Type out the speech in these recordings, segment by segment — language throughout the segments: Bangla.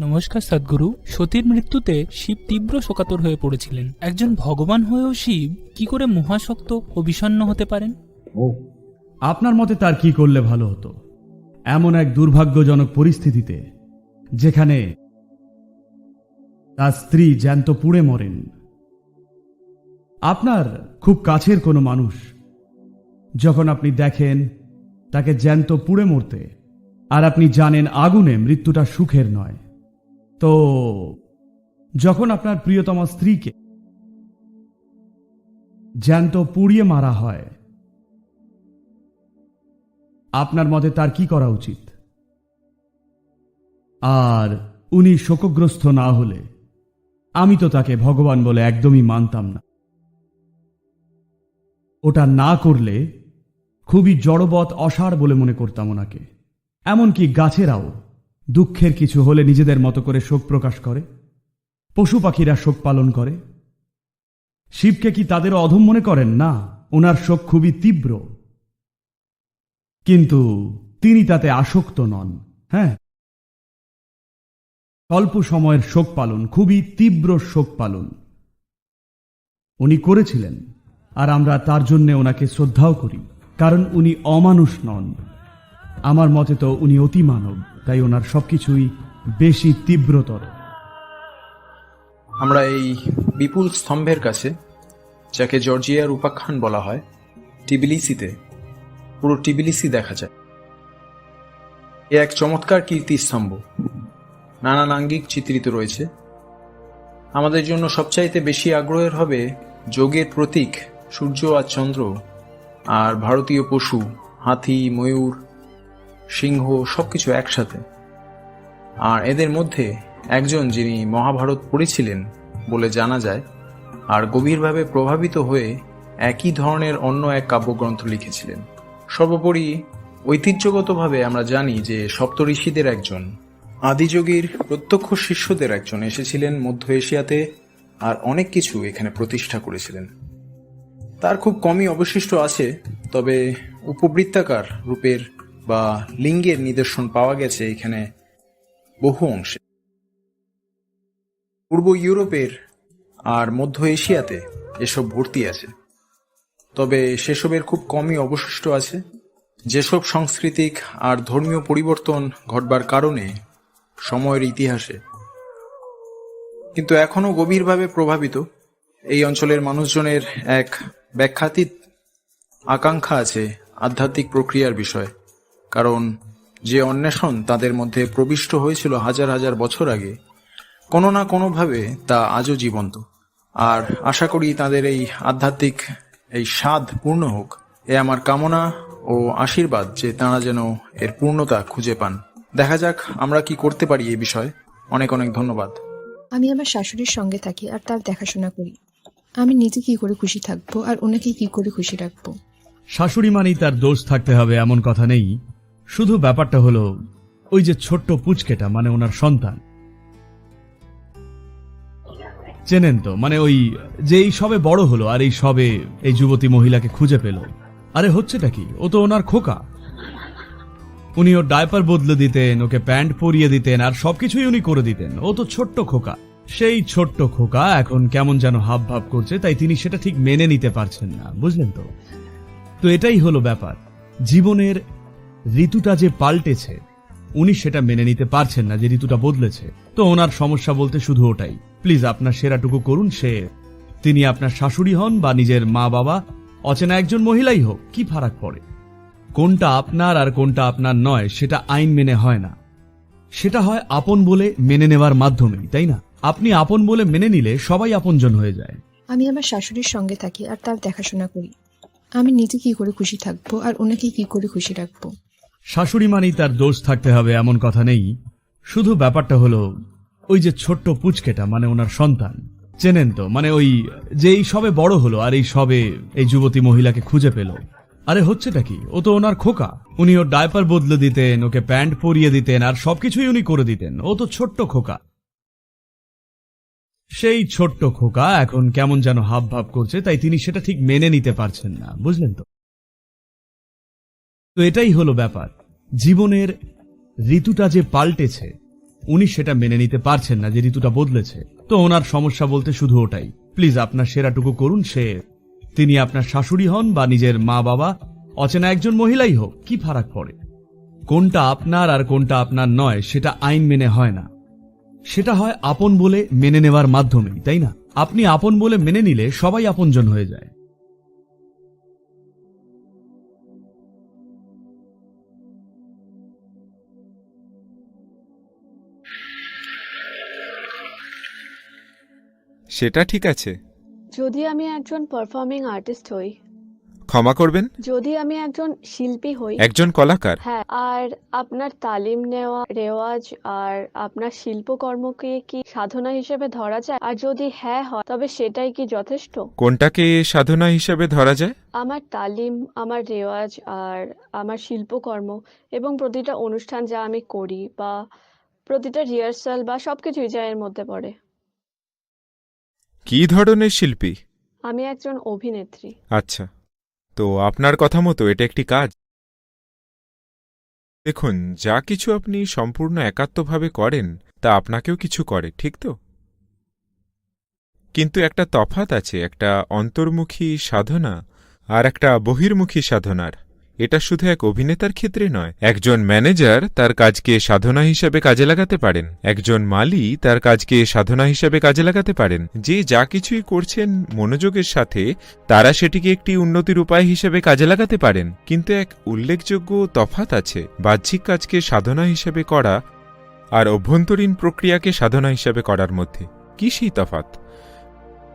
নমস্কার সদ্গুরু। সতীর মৃত্যুতে শিব তীব্র শোকাতর হয়ে পড়েছিলেন। একজন ভগবান হয়েও শিব কি করে মহাশক্ত ও বিষণ্ণ হতে পারেন? ও, আপনার মতে তার কি করলে ভালো হতো? এমন এক দুর্ভাগ্যজনক পরিস্থিতিতে, যেখানে তার স্ত্রী জ্যান্ত পুড়ে মরেন। আপনার খুব কাছের কোনো মানুষ, যখন আপনি দেখেন তাকে জ্যান্ত পুড়ে মরতে, আর আপনি জানেন আগুনে মৃত্যুটা সুখের নয়। তো যখন আপনার প্রিয়তম স্ত্রীকে জ্যান্ত পুড়িয়ে মারা হয়, আপনার মতে তার কি করা উচিত? আর উনি শোকগ্রস্ত না হলে আমি তো তাকে ভগবান বলে একদমই মানতাম না। ওটা না করলে খুবই জড়বৎ অসার বলে মনে করতাম ওনাকে। এমনকি গাছেরাও দুঃখের কিছু হলে নিজেদের মতো করে শোক প্রকাশ করে। পশু পাখিরা শোক পালন করে। শিবকে কি তাদের অধম মনে করেন? না, ওনার শোক খুবই তীব্র। কিন্তু তিনি তাতে আসক্ত নন হ্যাঁ? অল্প সময়ের শোক পালন, খুবই তীব্র শোক পালন। উনি করেছিলেন, আর আমরা তার জন্য ওনাকে শ্রদ্ধাও করি, কারণ উনি অমানুষ নন। আমার মতে তো উনি অতি মানব তাই ওনার সবকিছুই বেশি তীব্রতর। আমরা এই বিপুল স্তম্ভের কাছে, যাকে জর্জিয়ার উপাখ্যান বলা হয়, টিবিলিসিতে, পুরো টিবিলিসি দেখা যায়। এ এক চমৎকার কীর্তিস্তম্ভ। নানান আঙ্গিক চিত্রিত রয়েছে। আমাদের জন্য সবচাইতে বেশি আগ্রহের হবে যোগের প্রতীক সূর্য আর চন্দ্র আর ভারতীয় পশু, হাতি, ময়ূর সিংহ সবকিছু একসাথে। আর এদের মধ্যে একজন যিনি মহাভারত পড়েছিলেন বলে জানা যায়, আর গভীরভাবে প্রভাবিত হয়ে একই ধরনের অন্য এক কাব্যগ্রন্থ লিখেছিলেন। সর্বোপরি ঐতিহ্যগতভাবে আমরা জানি যে সপ্তঋষিদের একজন, আদিযোগীর প্রত্যক্ষ শিষ্যদের একজন এসেছিলেন মধ্য এশিয়াতে আর অনেক কিছু এখানে প্রতিষ্ঠা করেছিলেন। তার খুব কমই অবশিষ্ট আছে, তবে উপবৃত্তাকার রূপের বা লিঙ্গের নিদর্শন পাওয়া গেছে এখানে বহু অংশে। পূর্ব ইউরোপের আর মধ্য এশিয়াতে এসব ভর্তি আছে। তবে সেসবের খুব কমই অবশিষ্ট আছে। যেসব সাংস্কৃতিক আর ধর্মীয় পরিবর্তন ঘটবার কারণে সময়ের ইতিহাসে। কিন্তু এখনও গভীরভাবে প্রভাবিত এই অঞ্চলের মানুষজনের এক ব্যাখ্যাতীত আকাঙ্ক্ষা আছে আধ্যাত্মিক প্রক্রিয়ার বিষয়ে। কারণ যে অন্বেষণ তাদের মধ্যে প্রবিষ্ট হয়েছিল হাজার হাজার বছর আগে কোনো না কোনোভাবে তা আজও জীবন্ত। আর আশা করি তাদের এই আধ্যাত্মিক এই স্বাদ পূর্ণ হোক। এ আমার কামনা ও আশীর্বাদ যে তাঁরা যেন এর পূর্ণতা খুঁজে পান। দেখা যাক আমরা কি করতে পারি এই বিষয়ে। অনেক অনেক ধন্যবাদ। আমি আমার শাশুড়ির সঙ্গে থাকি আর তার দেখাশোনা করি। আমি নিজে কি করে খুশি থাকব আর ওনাকে কি করে খুশি রাখব? শাশুড়ি মানেই তার দোষ থাকতে হবে এমন কথা নেই। শুধু ব্যাপারটা হলো, ওই যে ছোট্ট পুচকেটা মানে ওনার সন্তান। চেনেন তো মানে ওই যে এই সবে বড় হলো, আর এই সবে এই যুবতী মহিলাকে খুঁজে পেল। আরে, হচ্ছেটা কি? ও তো ওনার খোকা। উনি ওর ডায়পার বদলে দিতেন, ওকে প্যান্ট পরিয়ে দিতেন, আর সবকিছুই উনি করে দিতেন। ও তো ছোট্ট খোকা। সেই ছোট্ট খোকা এখন কেমন যেন হাব ভাব করছে, তাই তিনি সেটা ঠিক মেনে নিতে পারছেন না, বুঝলেন তো? তো এটাই হলো ব্যাপার। জীবনের ঋতুটা যে পাল্টেছে, উনি সেটা মেনে নিতে পারছেন না যে ঋতুটা বদলেছে। তো ওনার সমস্যা বলতে শুধু ওটাই। প্লিজ আপনার সেরাটুকু করুন, সে তিনি আপনার শাশুড়ি হন বা নিজের মা বাবা, অচেনা একজন মহিলাই হোক, কি ফারাক পড়ে? কোনটা আপনার আর কোনটা আপনার নয়, সেটা আইন মেনে হয় না। সেটা হয় আপন বলে মেনে নেওয়ার মাধ্যমেই, তাই না? আপনি আপন বলে মেনে নিলে সবাই আপনজন হয়ে যায়। আমি আমার শাশুড়ির সঙ্গে থাকি আর তার দেখাশোনা করি। আমি নিজে কি করে খুশি থাকব আর ওনাকে কি করে খুশি রাখব? শাশুড়ি মানেই তার দোষ থাকতে হবে, এমন কথা নেই। শুধু ব্যাপারটা হলো, ওই যে ছোট্ট পুচকেটা মানে ওনার সন্তান। চেনেন তো মানে ওই যে এই সবে বড় হলো, আর এই সবে এই যুবতী মহিলাকে খুঁজে পেল। আরে হচ্ছেটা কি? ও তো ওনার খোকা। উনি ওর ডায়পার বদলে দিতেন, ওকে প্যান্ট পরিয়ে দিতেন, আর সবকিছুই উনি করে দিতেন। ও তো ছোট্ট খোকা। সেই ছোট্ট খোকা এখন কেমন যেন হাব ভাব করছে, তাই তিনি সেটা ঠিক মেনে নিতে পারছেন না, বুঝলেন তো? তো এটাই হলো ব্যাপার। জীবনের ঋতুটা যে পাল্টেছে, উনি সেটা মেনে নিতে পারছেন না যে ঋতুটা বদলেছে। তো ওনার সমস্যা বলতে শুধু ওটাই। প্লিজ আপনার সেরাটুকু করুন, সে তিনি আপনার শাশুড়ি হন বা নিজের মা বাবা অচেনা একজন মহিলাই হোক, কি ফারাক পড়ে? কোনটা আপনার আর কোনটা আপনার নয়, সেটা আইন মেনে হয় না। সেটা হয় আপন বলে মেনে নেওয়ার মাধ্যমেই, তাই না? আপনি আপন বলে মেনে নিলে সবাই আপনজন হয়ে যায়। সেটা ঠিক আছে। যদি আমি একজন পারফর্মিং আর্টিস্ট হই। ক্ষমা করবেন? যদি আমি একজন শিল্পী হই। একজন কলাকার? হ্যাঁ আর আপনার তালিম নেওয়া রেওয়াজ আর আপনার শিল্পকর্মকে কি সাধনা হিসেবে ধরা যায়? আর যদি হ্যাঁ হয় তবে সেটাই কি যথেষ্ট? কোনটাকে সাধনা হিসেবে ধরা যায়? আমার তালিম আমার রেওয়াজ আর আমার শিল্পকর্ম এবং প্রতিটা অনুষ্ঠান যা আমি করি বা প্রতিটা রিহার্সাল বা সবকিছুই যা এর মধ্যে পড়ে। কি ধরনের শিল্পী? আমি একজন অভিনেত্রী। আচ্ছা। তো আপনার কথা মতো এটা একটি কাজ। দেখুন যা কিছু আপনি সম্পূর্ণ একাত্মভাবে করেন তা আপনাকেও কিছু করে ঠিক তো? কিন্তু একটা তফাত আছে একটা অন্তর্মুখী সাধনা আর একটা বহির্মুখী সাধনার। এটা শুধু এক অভিনেতার ক্ষেত্রে নয়, একজন ম্যানেজার তার কাজকে সাধনা হিসাবে কাজে লাগাতে পারেন, একজন মালি তার কাজকে সাধনা হিসাবে কাজে লাগাতে পারেন। যে যা কিছুই করছেন মনোযোগের সাথে, তারা সেটিকে একটি উন্নতির উপায় হিসেবে কাজে লাগাতে পারেন। কিন্তু এক উল্লেখযোগ্য তফাত আছে, বাহ্যিক কাজকে সাধনা হিসেবে করা আর অভ্যন্তরীণ প্রক্রিয়াকে সাধনা হিসাবে করার মধ্যে। কি সেই তফাত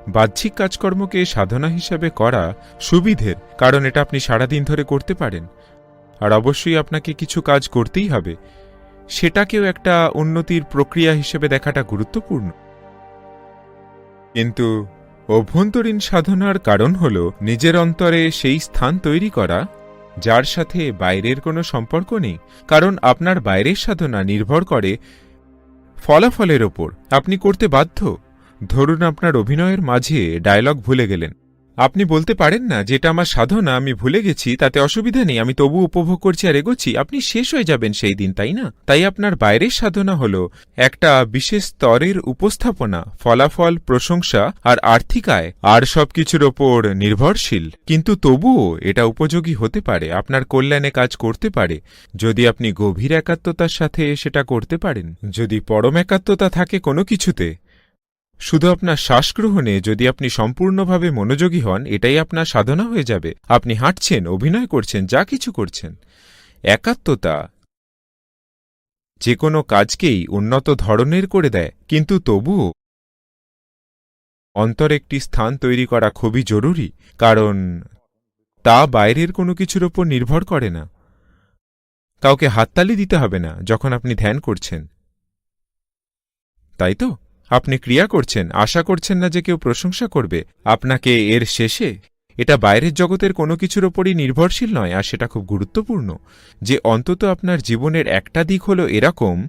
বাহ্যিক কাজকর্মকে সাধনা হিসাবে করা সুবিধের, কারণ এটা আপনি সারাদিন ধরে করতে পারেন। আর অবশ্যই আপনাকে কিছু কাজ করতেই হবে। সেটাকেও একটা উন্নতির প্রক্রিয়া হিসেবে দেখাটা গুরুত্বপূর্ণ। কিন্তু অভ্যন্তরীণ সাধনার কারণ হল নিজের অন্তরে সেই স্থান তৈরি করা, যার সাথে বাইরের কোনো সম্পর্ক নেই। কারণ আপনার বাইরের সাধনা নির্ভর করে ফলাফলের ওপর। আপনি করতে বাধ্য। ধরুন আপনার অভিনয়ের মাঝে ডায়লগ ভুলে গেলেন। আপনি বলতে পারেন না, যেটা আমার সাধনা, আমি ভুলে গেছি, তাতে অসুবিধা নেই, আমি তবু উপভোগ করছি আর এগোচ্ছি, আপনি শেষ হয়ে যাবেন সেই দিন, তাই না? তাই আপনার বাইরের সাধনা হল একটা বিশেষ স্তরের উপস্থাপনা, ফলাফল, প্রশংসা আর আর্থিক আয়, আর সবকিছুর ওপর নির্ভরশীল। কিন্তু তবুও এটা উপযোগী হতে পারে, আপনার কল্যাণে কাজ করতে পারে। যদি আপনি গভীর একাত্মতার সাথে সেটা করতে পারেন, যদি পরম একাত্মতা থাকে কোনো কিছুতে শুধু আপনার শ্বাসগ্রহণে যদি আপনি সম্পূর্ণভাবে মনোযোগী হন, এটাই আপনার সাধনা হয়ে যাবে। আপনি হাঁটছেন, অভিনয় করছেন, যা কিছু করছেন। একাত্মতা যে কোনো কাজকেই উন্নত ধরনের করে দেয়, কিন্তু তবুও অন্তর একটি স্থান তৈরি করা খুবই জরুরি, কারণ তা বাইরের কোনো কিছুর ওপর নির্ভর করে না। কাউকে হাততালি দিতে হবে না, যখন আপনি ধ্যান করছেন। তাই তো? আপনি ক্রিয়া করছেন, আশা করছেন না যে কেউ প্রশংসা করবে। আপনাকে এর শেষে, এটা বাইরের জগতের কোনো কিছুর ওপরই নির্ভরশীল নয়, আর সেটা খুব গুরুত্বপূর্ণ, যে অন্তত আপনার জীবনের একটা দিক হলো এরকম,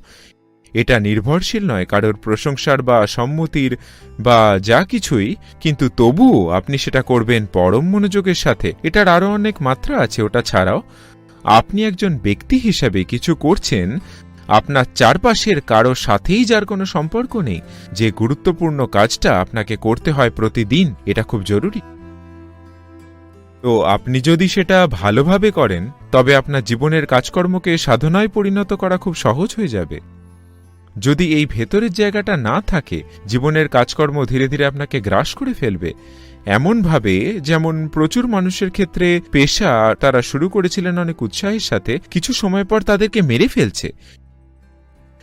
এটা নির্ভরশীল নয়, কারোর প্রশংসার বা সম্মতির বা যা কিছুই, কিন্তু তবুও আপনি সেটা করবেন পরম মনোযোগের সাথে। এটার আরও অনেক মাত্রা আছে, ওটা ছাড়াও, আপনি একজন ব্যক্তি হিসাবে কিছু করছেন আপনার চারপাশের কারও সাথেই যার কোনো সম্পর্ক নেই, যে গুরুত্বপূর্ণ কাজটা আপনাকে করতে হয় প্রতিদিন, এটা খুব জরুরি। তো আপনি যদি সেটা ভালোভাবে করেন, তবে আপনার জীবনের কাজকর্মকে সাধনায় পরিণত করা খুব সহজ হয়ে যাবে। যদি এই ভেতরের জায়গাটা না থাকে, জীবনের কাজকর্ম ধীরে ধীরে আপনাকে গ্রাস করে ফেলবে। এমনভাবে যেমন প্রচুর মানুষের ক্ষেত্রে পেশা তারা শুরু করেছিলেন অনেক উৎসাহের সাথে, কিছু সময় পর তাদেরকে মেরে ফেলছে।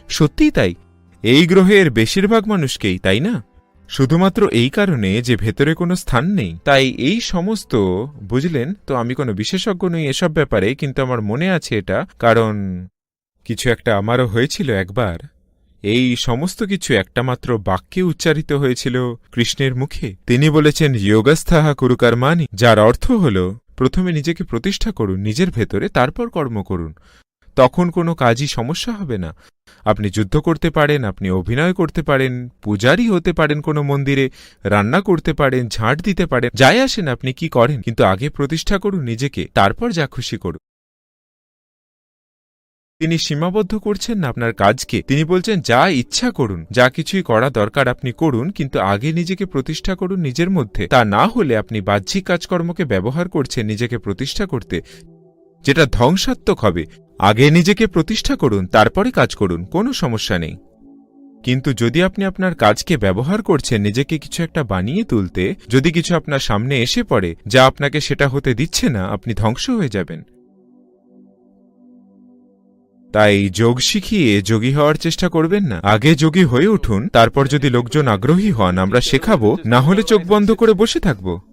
সত্যিই তাই। এই গ্রহের বেশিরভাগ মানুষকেই, তাই না? শুধুমাত্র এই কারণে যে ভেতরে কোনো স্থান নেই। তাই এই সমস্ত, বুঝলেন? তো আমি কোনো বিশেষজ্ঞ নই এসব ব্যাপারে, কিন্তু আমার মনে আছে এটা, কারণ কিছু একটা আমারও হয়েছিল একবার। এই সমস্ত কিছু একটা মাত্র বাক্যে উচ্চারিত হয়েছিল কৃষ্ণের মুখে। তিনি বলেছেন, যোগাস্থাহা কুরুকার মানি যার অর্থ হল, প্রথমে নিজেকে প্রতিষ্ঠা করুন, নিজের ভেতরে, তারপর কর্ম করুন। তখন কোনো কাজই সমস্যা হবে না। আপনি যুদ্ধ করতে পারেন, আপনি অভিনয় করতে পারেন পূজারই হতে পারেন কোনো মন্দিরে, রান্না করতে পারেন, ঝাঁট দিতে পারেন, যাই আসেন আপনি কি করেন, কিন্তু আগে প্রতিষ্ঠা করুন নিজেকে, তারপর যা খুশি করুন। তিনি সীমাবদ্ধ করছেন না আপনার কাজকে। তিনি বলছেন, যা ইচ্ছা করুন, যা কিছুই করা দরকার আপনি করুন, কিন্তু আগে নিজেকে প্রতিষ্ঠা করুন নিজের মধ্যে। তা না হলে আপনি বাহ্যিক কাজকর্মকে ব্যবহার করছেন নিজেকে প্রতিষ্ঠা করতে, যেটা ধ্বংসাত্মক হবে। আগে নিজেকে প্রতিষ্ঠা করুন, তারপরে কাজ করুন, কোনো সমস্যা নেই। কিন্তু যদি আপনি আপনার কাজকে ব্যবহার করছেন, নিজেকে কিছু একটা বানিয়ে তুলতে, যদি কিছু আপনার সামনে এসে পড়ে, যা আপনাকে সেটা হতে দিচ্ছে না, আপনি ধ্বংস হয়ে যাবেন। তাই যোগ শিখিয়ে যোগী হওয়ার চেষ্টা করবেন না। আগে যোগী হয়ে উঠুন, তারপর যদি লোকজন আগ্রহী হন, আমরা শেখাবো, না হলে চোখ বন্ধ করে বসে থাকব।